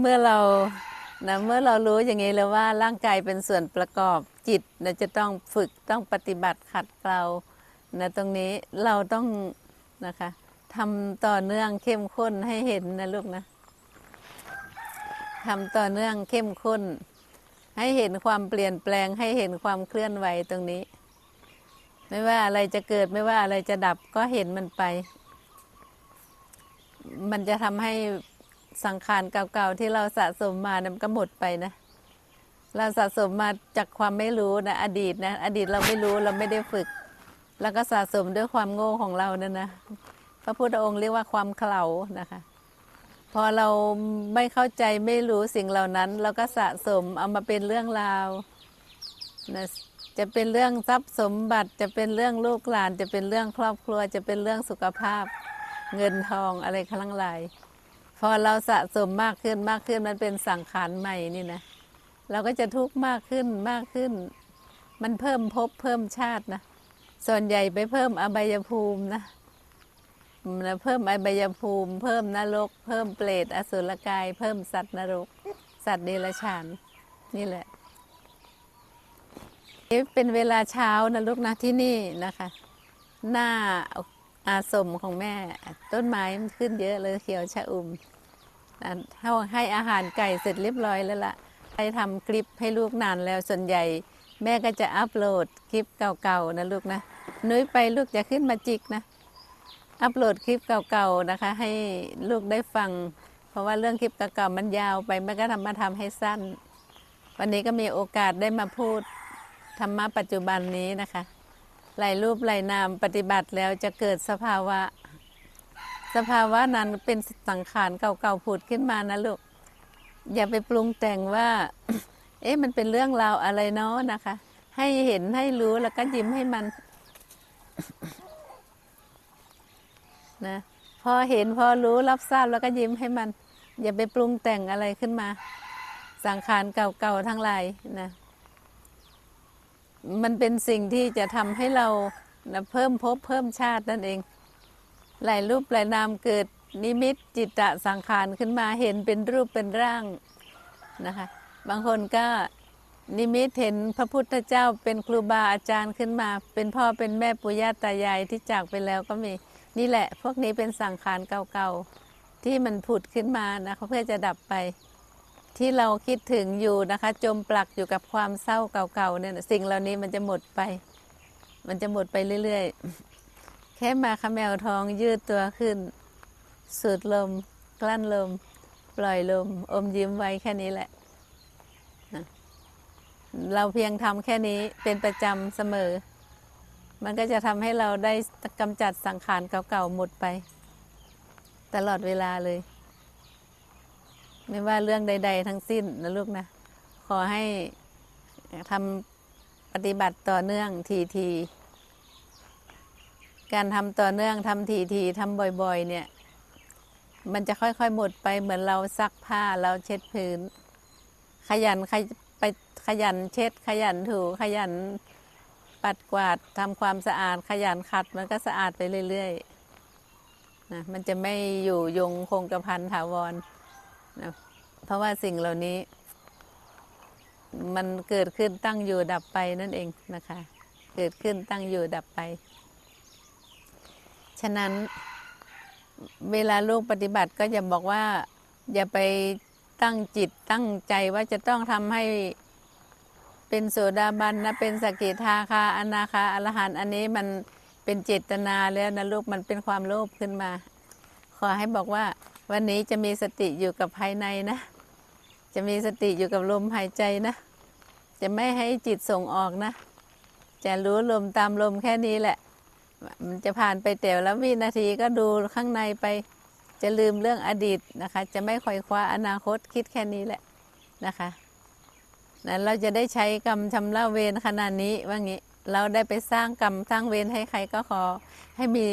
เมื่อเรานะเมื่อเรารู้อย่างนี้แล้วว่าร่างกายเป็นส่วนประกอบจิตนะจะต้องฝึกต้องปฏิบัติขัดเกลานะตรงนี้เราต้องนะคะทำต่อเนื่องเข้มข้นให้เห็นนะลูกนะทำต่อเนื่องเข้มข้น ให้เห็นความเปลี่ยนแปลงให้เห็นความเคลื่อนไหวตรงนี้ ไม่ว่าอะไรจะเกิดไม่ว่าอะไรจะดับก็เห็นมันไป มันจะทำให้ สังขารเก่าๆที่เราสะสมมานะมันก็หมดไปนะ เราสะสมมาจากความไม่รู้นะ อดีตนะ อดีตเราไม่รู้เราไม่ได้ฝึก แล้วก็สะสมด้วยความโง่ของเรานั่นนะ พระพุทธองค์เรียกว่าความเขลานะคะ พอเราไม่เข้าใจไม่รู้สิ่งเหล่านั้นเราก็สะสมเอามาเป็นเรื่องราวนะจะเป็นเรื่องทรัพย์สมบัติจะเป็นเรื่องลูกหลาน จะเป็นเรื่องครอบครัว จะเป็นเรื่องสุขภาพ เงินทองอะไรทั้งหลาย พอเราสะสมมากขึ้นมากขึ้นมันเป็นสังขารใหม่นี่นะเราก็จะทุกข์มากขึ้นมากขึ้น มันเพิ่มภพเพิ่มชาตินะส่วนใหญ่ไปเพิ่มอบายภูมินะเพิ่มอบายภูมิ เพิ่มนรก เพิ่มเปรตอสุรกาย เพิ่มสัตว์นรก สัตว์เดรัจฉานนี่แหละเป็นเวลาเช้านะลูกนะที่นี่นะคะ หน้า อาสมของแม่ ต้นไม้มันขึ้นเยอะเลยเขียวชะอุ่มนะเท่าให้อาหารไก่เสร็จเรียบร้อยแล้วล่ะได้ทำคลิปให้ลูกนานแล้วส่วนใหญ่ แม่ก็จะอัปโหลดคลิปเก่าๆนะลูกนะนุ้ยไปลูกจะขึ้นมาจิกนะ อัปโหลดคลิปเก่าๆนะคะ ให้ลูกได้ฟัง เพราะว่าเรื่องคลิปเก่าๆมันยาวไปแม่ก็ทำมาทำให้สั้น วันนี้ก็มีโอกาสได้มาพูดธรรมะปัจจุบันนี้นะคะ หลายรูปหลายนามปฏิบัติแล้วจะเกิดสภาวะ สภาวะนั้นเป็นสังขารเก่าๆผุดขึ้นมานะลูก อย่าไปปรุงแต่งว่า เอ๊ะมันเป็นเรื่องราวอะไรเนาะนะคะ ให้เห็นให้รู้แล้วก็ยิ้มให้มันนะพอเห็นพอรู้รับทราบแล้วก็ยิ้มให้มัน อย่าไปปรุงแต่งอะไรขึ้นมา สังขารเก่าๆทั้งหลายนะ มันเป็นสิ่งที่จะทำให้เรานะเพิ่มภพเพิ่มชาตินั่นเอง หลายรูปหลายนามเกิดนิมิตจิตตะสังขารขึ้นมาเห็นเป็นรูปเป็นร่างนะคะ บางคนก็นิมิตเห็นพระพุทธเจ้าเป็นครูบาอาจารย์ขึ้นมา เป็นพ่อเป็นแม่ปู่ย่าตายายที่จากไปแล้วก็มีนี่แหละ พวกนี้เป็นสังขารเก่าๆที่มันผุดขึ้นมานะคะเพื่อจะดับไป ที่เราคิดถึงอยู่นะคะ จมปลักอยู่กับความเศร้าเก่าๆเนี่ยสิ่งเหล่านี้มันจะหมดไป มันจะหมดไปเรื่อยๆ แค่มาขมแมวทองยืดตัวขึ้น สูดลม กลั้นลม ปล่อยลม อมยิ้มไว้แค่นี้แหละ เราเพียงทำแค่นี้เป็นประจำเสมอ มันก็จะทำให้เราได้กำจัดสังขารเก่าๆหมดไป ตลอดเวลาเลย ไม่ว่าเรื่องใด ๆ ทั้งสิ้นนะลูกนะ ขอให้ทำปฏิบัติต่อเนื่องทีๆการทำต่อเนื่องทำทีๆทำบ่อย ๆ เนี่ย มันจะค่อยๆหมดไปเหมือนเราซักผ้าเราเช็ดพื้น ขยันขยไปขยันเช็ด ขยันถูขยันปัดกวาดทำความสะอาดขยันขัดมันก็สะอาดไปเรื่อยๆนะมันจะไม่อยู่ยงคงกระพันถาวร นะเพราะว่าสิ่งเหล่านี้ มันเกิดขึ้นตั้งอยู่ดับไปนั่นเองนะคะ เกิดขึ้นตั้งอยู่ดับไป ฉะนั้นเวลาลูกปฏิบัติก็อย่าบอกว่า อย่าไปตั้งจิตตั้งใจว่าจะต้องทำให้เป็นโสดาบันนะเป็นสกิทาคาอนาคาอรหันอันนี้มันเป็นเจตนาแล้วนะลูกมันเป็นความโลภขึ้นมา ขอให้บอกว่า วันนี้จะมีสติอยู่กับภายในนะ จะมีสติอยู่กับลมหายใจนะ จะไม่ให้จิตส่งออกนะ จะรู้ลมตามลมแค่นี้แหละ มันจะผ่านไปแต่ละวินาทีก็ดูข้างในไป จะลืมเรื่องอดีตนะคะ จะไม่คอยคว้าอนาคตคิดแค่นี้แหละนะคะนั้นเราจะได้ใช้กรรมชำระเวรขนาดนี้ว่างี้ เราได้ไปสร้างกรรมสร้างเวรให้ใครก็ขอให้มี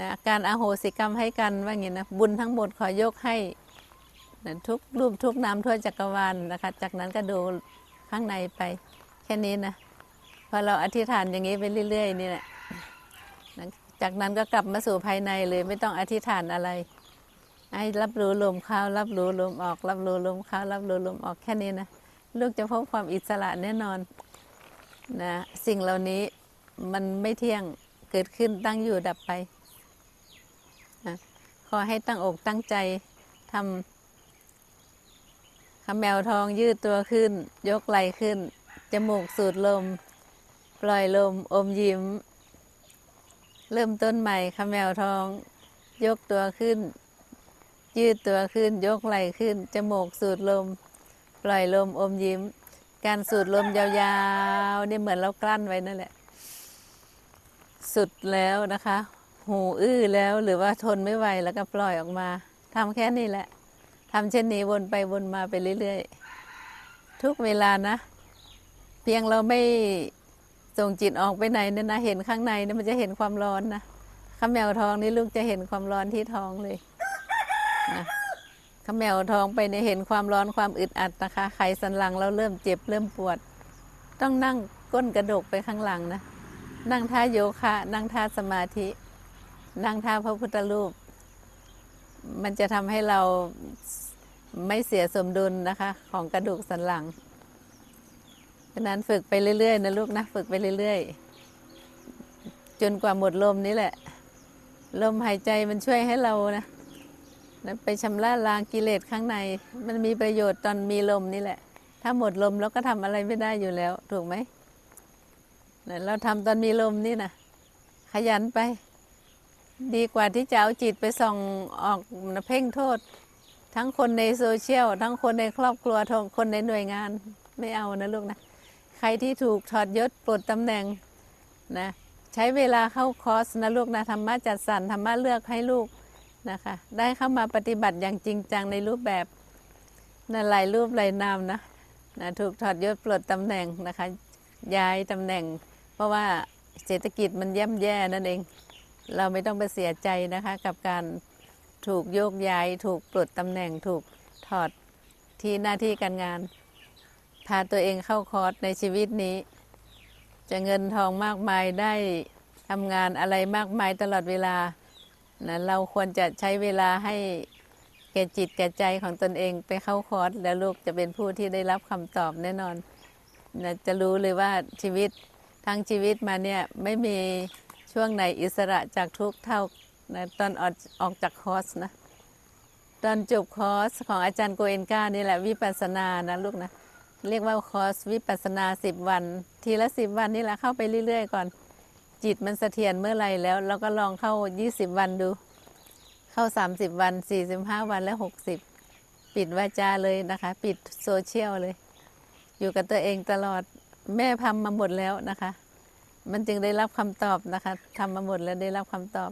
นะการอาโหสิกรรมให้กันว่างี้นะบุญทั้งหมดขอยกให้นะทุกรูปทุกนามทั่วจักรวาลนะคะจากนั้นก็ดูข้างในไป แค่นี้นะพอเราอธิษฐานอย่างนี้ไปเรื่อย ๆ นี่แหละจากนั้นก็กลับมาสู่ภายในเลยไม่ต้องอธิษฐานอะไรให้รับรู้ลมเข้ารับรู้ลมออก รับรู้ลมเข้ารับรู้ลมออกแค่นี้นะลูกจะพบความอิสระแน่นอนนะสิ่งเหล่านี้มันไม่เที่ยงเกิดขึ้นตั้งอยู่ดับไป อให้ตั้งอกตั้งใจทำคำแมวทองยืดตัวขึ้น ยกไหล่ขึ้น จมูกสูดลม ปล่อยลมอมยิ้ม เริ่มต้นใหม่คำแมวทอง ยกตัวขึ้น ยืดตัวขึ้น ยกไหล่ขึ้น จมูกสูดลม ปล่อยลมอมยิ้ม การสูดลมยาวๆนี่เหมือนเรากลั้นไว้นั่นแหละ สุดแล้วนะคะ หูอื้อแล้วหรือว่าทนไม่ไหวแล้วก็ปล่อยออกมาทำแค่นี้แหละทำเช่นนี้วนไปวนมาไปเรื่อยๆ ทุกเวลานะ เพียงเราไม่ส่งจิตออกไปไหนเนี่ยนะ เห็นข้างในเนี่ยมันจะเห็นความร้อนนะข้าแมวทองนี่ลูกจะเห็นความร้อนที่ท้องเลยนะข้าแมวทองไปเนี่ยเห็นความร้อนความอึดอัดนะคะ ไขสันหลังเราเริ่มเจ็บเริ่มปวด ต้องนั่งก้นกระดกไปข้างหลังนะ นั่งท่าโยคะ นั่งท่าสมาธิ นั่งท่าพระพุทธรูป มันจะทำให้เราไม่เสียสมดุลนะคะ ของกระดูกสันหลังฉะนั้นฝึกไปเรื่อยๆนะลูกนะ ฝึกไปเรื่อยๆ จนกว่าหมดลมนี่แหละ ลมหายใจมันช่วยให้เรานะนะไปชำระล้างกิเลสข้างใน มันมีประโยชน์ตอนมีลมนี่แหละ ถ้าหมดลมแล้วก็ทำอะไรไม่ได้อยู่แล้ว ถูกไหม เราทำตอนมีลมนี่นะขยันไป ดีกว่าที่จะเอาจิตไปส่องออกเพ่งโทษ ทั้งคนในโซเชียล ทั้งคนในครอบครัวทั้งคนในหน่วยงานไม่เอานะลูกนะ ใครที่ถูกถอดยศปลดตำแหน่งนะใช้เวลาเข้าคอร์สนะลูกนะธรรมะจัดสรรธรรมะเลือกให้ลูกนะคะได้เข้ามาปฏิบัติอย่างจริงจังในรูปแบบนะหลายรูปหลายนามนะนะถูกถอดยศปลดตำแหน่งนะคะย้ายตำแหน่ง เพราะว่าเศรษฐกิจมันย่ำแย่นั่นเอง เราไม่ต้องไปเสียใจนะคะ กับการถูกโยกย้าย ถูกปลดตำแหน่งถูกถอดที่หน้าที่การงาน พาตัวเองเข้าคอร์สในชีวิตนี้ จะเงินทองมากมายได้ทำงานอะไรมากมายตลอดเวลานะเราควรจะใช้เวลาให้แก่จิตแก่ใจของตนเองไปเข้าคอร์สแล้วลูกจะเป็นผู้ที่ได้รับคำตอบแน่นอนนะจะรู้เลยว่าชีวิตทั้งชีวิตมาเนี่ยไม่มี ช่วงไหนอิสระจากทุกเท่านะตอนออกออกจากคอร์สนะ ตอนจบคอร์สของอาจารย์โกเอนกานี่แหละวิปัสสนานะลูกนะ เรียกว่าคอร์สวิปัสสนาสิบวัน ทีละสิบวันนี่แหละเข้าไปเรื่อยๆ ก่อน จิตมันเสถียรเมื่อไรแล้ว เราก็ลองเข้า20วันดู เข้า30วัน45วันและ60ปิดวาจาเลยนะคะ ปิดโซเชียลเลย อยู่กับตัวเองตลอดแม่ทำมาหมดแล้วนะคะ มันจึงได้รับคำตอบนะคะทำมาหมดแล้วได้รับคำตอบ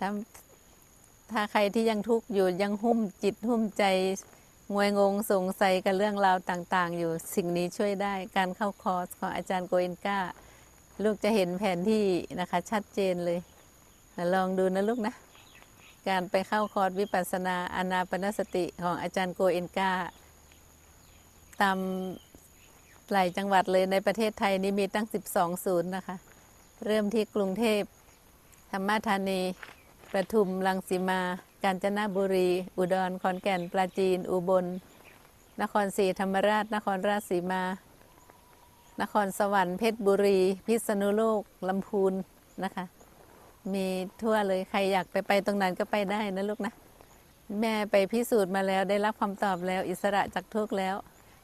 ถ้าถ้าใครที่ยังทุกข์อยู่ยังหุ้มจิตหุ้มใจงวยงงสงสัยกับเรื่องราวต่างๆ อยู่สิ่งนี้ช่วยได้ การเข้าคอร์สของอาจารย์โกเอนกาลูกจะเห็นแผนที่นะคะ ชัดเจนเลย ลองดูนะลูกนะ การไปเข้าคอร์สวิปัสสนาอนาปนสติของอาจารย์โกเอนกาตาม หลายจังหวัดเลยในประเทศไทยนี้มีตั้ง 12 ศูนย์นะคะ เริ่มที่กรุงเทพ ธรรมธานีประทุมรังสีมา กาญจนบุรี อุดร ขอนแก่น ปราจีน อุบล นครศรีธรรมราช นครราชสีมา นครสวรรค์ เพชรบุรี พิษณุโลก ลำพูนนะคะ มีทั่วเลย ใครอยากไปไปตรงนั้นก็ไปได้นะลูกนะ แม่ไปพิสูจน์มาแล้ว ได้รับคำตอบแล้ว อิสระจากทุกแล้ว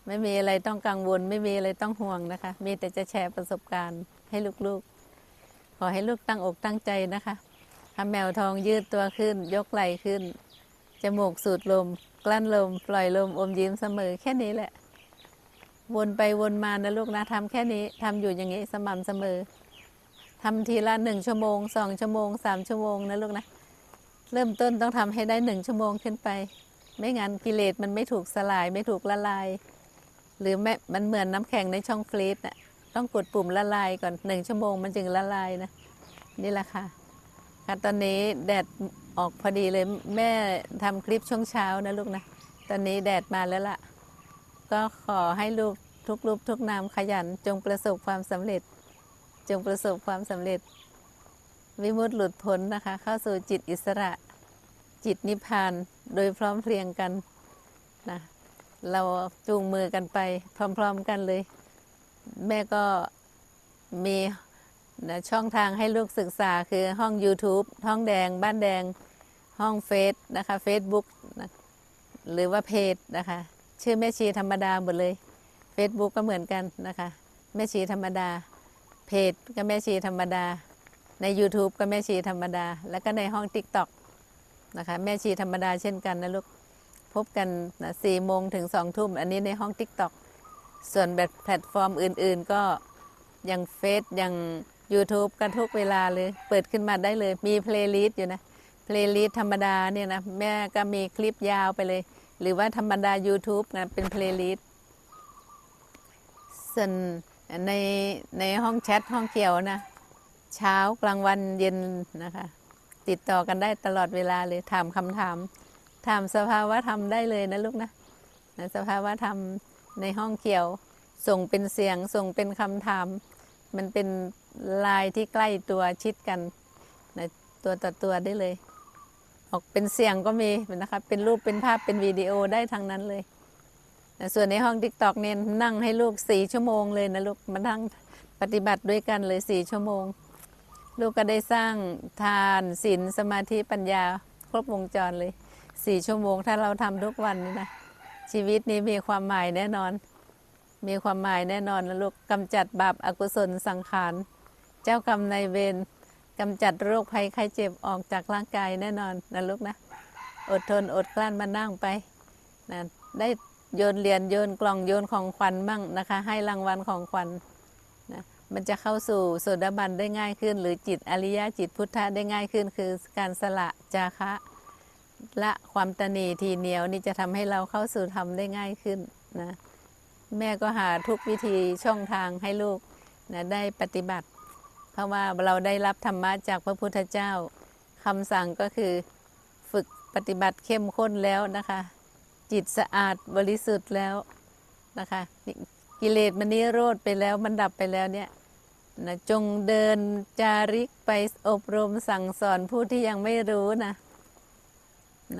ไม่มีอะไรต้องกังวล ไม่มีอะไรต้องห่วงนะคะ มีแต่จะแชร์ประสบการณ์ให้ลูกๆ ขอให้ลูกตั้งอกตั้งใจนะคะทำแมวทองยืดตัวขึ้น ยกไหล่ขึ้น จมูกสูดลม กลั้นลม ปล่อยลมอมยิ้มเสมอแค่นี้แหละ วนไปวนมานะลูกนะทำแค่นี้ทำอยู่อย่างนี้สม่ำเสมอทำทีละหนึ่งชั่วโมงสองชั่วโมงสามชั่วโมงนะลูกนะ เริ่มต้นต้องทำให้ได้หนึ่งชั่วโมงขึ้นไป ไม่งั้นกิเลสมันไม่ถูกสลายไม่ถูกละลาย หรือแม่มันเหมือนน้ำแข็งในช่องฟรีซน่ะต้องกดปุ่มละลายก่อนหนึ่งชั่วโมงมันจึงละลายนะ นี่แหละค่ะค่ะตอนนี้แดดออกพอดีเลยแม่ทำคลิปช่วงเช้านะลูกนะ ตอนนี้แดดมาแล้วล่ะ ก็ขอให้ลูกทุกรูปทุกนามขยันจงประสบความสำเร็จ จงประสบความสำเร็จ วิมุตติหลุดพ้นนะคะ เข้าสู่จิตอิสระ จิตนิพพานโดยพร้อมเพรียงกันนะ เราจูงมือกันไป พร้อมๆกันเลย แม่ก็มีช่องทางให้ลูกศึกษาคือห้อง YouTube ห้องแดง บ้านแดงห้องเฟซนะคะ Facebook นะหรือว่าเพจนะคะ ชื่อแม่ชีธรรมดาหมดเลย Facebook ก็เหมือนกันนะคะ แม่ชีธรรมดา เพจก็แม่ชีธรรมดา ใน YouTube ก็แม่ชีธรรมดา แล้วก็ในห้อง TikTok นะคะ แม่ชีธรรมดาเช่นกันนะลูก พบกันนะสี่โมงถึงสองทุ่ม อันนี้ในห้อง TikTok ส่วนแบบแพลตฟอร์มอื่น ๆ ก็ย่างเฟซย่าง YouTube กันทุกเวลาเลย เปิดขึ้นมาได้เลย มีเพลย์ลิสต์อยู่นะ เพลย์ลิสต์ธรรมดาเนี่ยนะ แม่ก็มีคลิปยาวไปเลย หรือว่าธรรมดา YouTube นะ เป็นเพลย์ลิสต์ส่วนในในห้องแชทห้องเกี่ยวนะ เช้ากลางวันเย็นนะคะ ติดต่อกันได้ตลอดเวลาเลยถามคำถาม ถามสภาวะธรรมได้เลยนะลูกนะนะสภาวะธรรมในห้องเกี่ยว ส่งเป็นเสียง ส่งเป็นคำถาม มันเป็นลายที่ใกล้ตัวชิดกันนะตัวต่อตัวได้เลย ออกเป็นเสียงก็มีนะคะเป็นรูปเป็นภาพเป็นวิดีโอได้ทั้งนั้นเลยนะส่วนในห้องทิกตอกเนี่ยนั่งให้ลูกสี่ชั่วโมงเลยนะลูกมานั่งปฏิบัติด้วยกันเลยสี่ชั่วโมง ลูกก็ได้สร้างทานศีลสมาธิปัญญา ครบวงจรเลย สี่ชั่วโมงถ้าเราทำทุกวันนี่นะชีวิตนี้มีความหมายแน่นอน มีความหมายแน่นอนนะลูกกำจัดบาปอากุศลสังขาร เจ้ากรรมนายเวรกำจัดโรคภัยไข้เจ็บออกจากร่างกายแน่นอนนะลูกนะ อดทนอดกลั้นมานั่งไปนะได้โยนเหรียญโยนกล่องโยนของขวัญมั่งนะคะ ให้รางวัลของขวัญนะมันจะเข้าสู่โสดาบันได้ง่ายขึ้น หรือจิตอริยะจิตพุทธะได้ง่ายขึ้น คือการสละจาคะ ละความตนีทีเหนียวนี่จะทำให้เราเข้าสู่ธรรมได้ง่ายขึ้นนะแม่ก็หาทุกวิธีช่องทางให้ลูกนะได้ปฏิบัติ เพราะว่าเราได้รับธรรมะจากพระพุทธเจ้าคำสั่งก็คือฝึกปฏิบัติเข้มข้นแล้วนะคะ จิตสะอาดบริสุทธิ์แล้วนะคะกิเลสมันนิโรธไปแล้วมันดับไปแล้วเนี่ยนะจงเดินจาริกไปอบรมสั่งสอนผู้ที่ยังไม่รู้นะ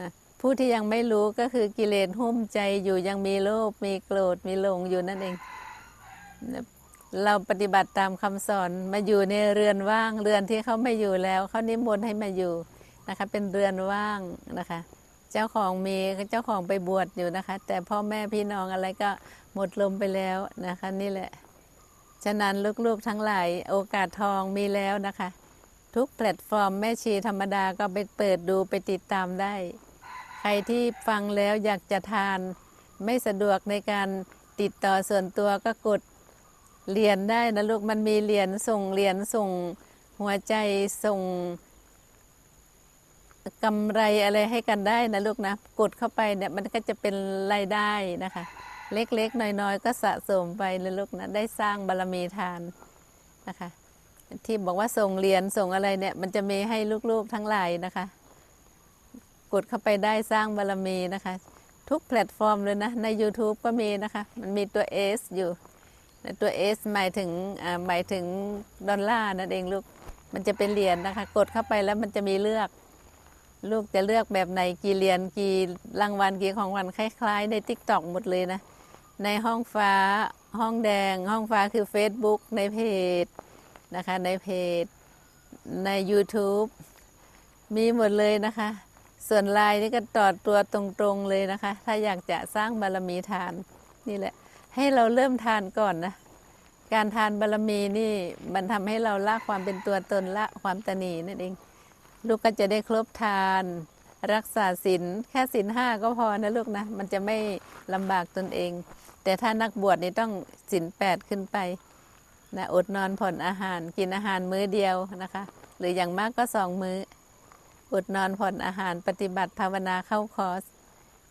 นะผู้ที่ยังไม่รู้ก็คือกิเลสหุ้มใจอยู่ยังมีโลภมีโกรธมีหลงอยู่นั่นเอง เราปฏิบัติตามคำสอนมาอยู่ในเรือนว่างเรือนที่เขาไม่อยู่แล้วเขานิมนต์ให้มาอยู่นะคะเป็นเรือนว่างนะคะ เจ้าของมีเจ้าของไปบวชอยู่นะคะ แต่พ่อแม่พี่น้องอะไรก็หมดลมไปแล้วนะคะนี่แหละ ฉะนั้นลูกๆทั้งหลายโอกาสทองมีแล้วนะคะ ทุกแพลตฟอร์มแม่ชีธรรมดาก็ไปเปิดดูไปติดตามได้ รที่ฟังแล้วอยากจะทาน ไม่สะดวกในการติดต่อส่วนตัวก็กดเหรียญได้นะลูกมันมีเหรียญส่งเหรียญส่งหัวใจส่งกำไรอะไรให้กันได้นะลูกนะ กดเข้าไปเนี่ยมันก็จะเป็นรายได้นะคะ เล็กๆ น้อยๆ ก็สะสมไปนะลูกนะได้สร้างบารมีทานนะคะ ที่บอกว่าส่งเหรียญส่งอะไรเนี่ย มันจะมีให้ลูกๆทั้งหลายนะคะ กดเข้าไปได้สร้างบารมีนะคะ ทุกแพลตฟอร์มเลยนะ ใน YouTube ก็มีนะคะ มันมีตัว S อยู่ตัว S หมายถึงหมายถึงดอลลาร์นั่นเองลูก มันจะเป็นเหรียญนะคะ กดเข้าไปแล้วมันจะมีเลือก ลูกจะเลือกแบบไหนกี่เหรียญกี่รางวัลกี่ของรางวัลคล้าย ๆ ใน t ิ k t o k หมดเลยนะ ในห้องฟ้าห้องแดง ห้องฟ้าคือ Facebook ในเพจนะคะในเพจใน YouTube มีหมดเลยนะคะ ส่วนลายนี่ก็ตอดตัวตรงๆเลยนะคะ ถ้าอยากจะสร้างบารมีทานนี่แหละ ให้เราเริ่มทานก่อนนะ การทานบารมีนี่มันทำให้เราละความเป็นตัวตนละความตนีนั่นเอง ลูกก็จะได้ครบทาน รักษาศีลแค่ศีลห้าก็พอนะลูกนะ มันจะไม่ลำบากตนเอง แต่ถ้านักบวชนี่ต้องศีลแปดขึ้นไปนะอดนอนผ่อนอาหารกินอาหารมื้อเดียวนะคะ หรืออย่างมากก็สองมื้อ อดนอนผ่อนอาหารปฏิบัติภาวนาเข้าคอร์ส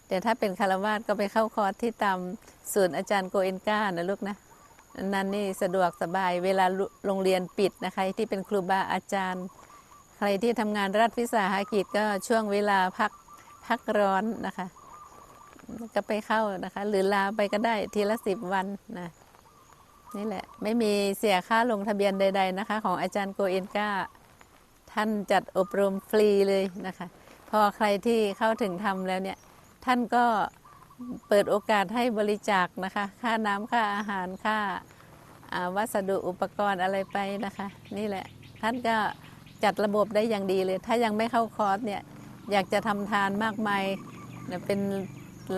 แต่ถ้าเป็นคารวาสก็ไปเข้าคอร์สที่ตามศูนย์อาจารย์โกเอนก้านะลูกนะนั่นนี่สะดวกสบายเวลาโรงเรียนปิดนะคะ ที่เป็นครูบาอาจารย์ ใครที่ทำงานรัฐวิสาหกิจก็ช่วงเวลาพักพักร้อนนะคะ ก็ไปเข้านะคะ หรือลาไปก็ได้ทีละสิบวันนะนี่แหละ ไม่มีเสียค่าลงทะเบียนใด ๆนะคะ ของอาจารย์โกเอนก้า ท่านจัดอบรมฟรีเลยนะคะ พอใครที่เข้าถึงธรรมแล้วเนี่ย ท่านก็เปิดโอกาสให้บริจาคนะคะ ค่าน้ำค่าอาหารค่าวัสดุอุปกรณ์อะไรไปนะคะ นี่แหละ ท่านก็จัดระบบได้อย่างดีเลย ถ้ายังไม่เข้าคอร์สเนี่ย อยากจะทำทานมากมายเนี่ยเป็น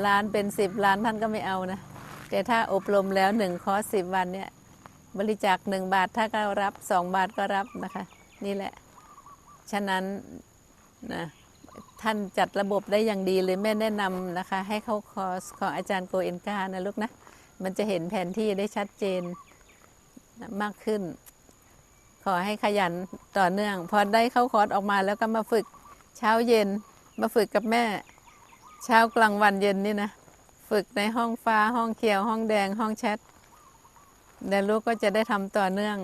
ล้านเป็นสิบล้านท่านก็ไม่เอานะแต่ถ้าอบรมแล้วหนึ่งคอร์สสิบวันเนี่ยบริจาคหนึ่งบาทถ้าก็รับสองบาทก็รับนะคะ นี่แหละ ฉะนั้นนะท่านจัดระบบได้อย่างดีเลยแม่แนะนำนะคะ ให้เข้าคอร์สของอาจารย์โกเอนกานะลูกนะ มันจะเห็นแผนที่ได้ชัดเจนมากขึ้น ขอให้ขยันต่อเนื่อง พอได้เข้าคอร์สออกมาแล้วก็มาฝึกเช้าเย็น มาฝึกกับแม่ เช้ากลางวันเย็นนี่นะ ฝึกในห้องฟ้าห้องเขียว ห้องแดงห้องแชทเดี๋ยวลูกก็จะได้ทำต่อเนื่อง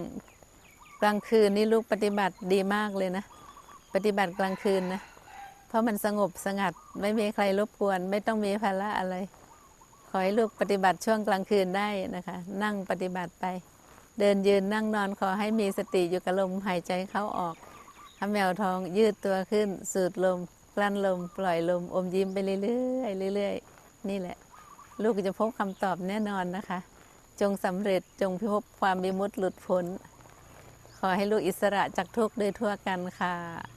กลางคืนนี่ลูกปฏิบัติดีมากเลยนะ ปฏิบัติกลางคืนนะ เพราะมันสงบสงัดไม่มีใครรบกวน ไม่ต้องมีภาระอะไร ขอให้ลูกปฏิบัติช่วงกลางคืนได้นะคะ นั่งปฏิบัติไป เดินยืนนั่งนอนขอให้มีสติอยู่กับลมหายใจเข้าออกทำแมวทองยืดตัวขึ้น สูดลม กลั้นลม ปล่อยลม อมยิ้มไปเรื่อยๆเรื่อยๆ นี่แหละ ลูกจะพบคำตอบแน่นอนนะคะ จงสำเร็จจงพบความมีมุตหลุดพ้นขอให้ลูกอิสระจากทุกข์โดยทั่วกันค่ะ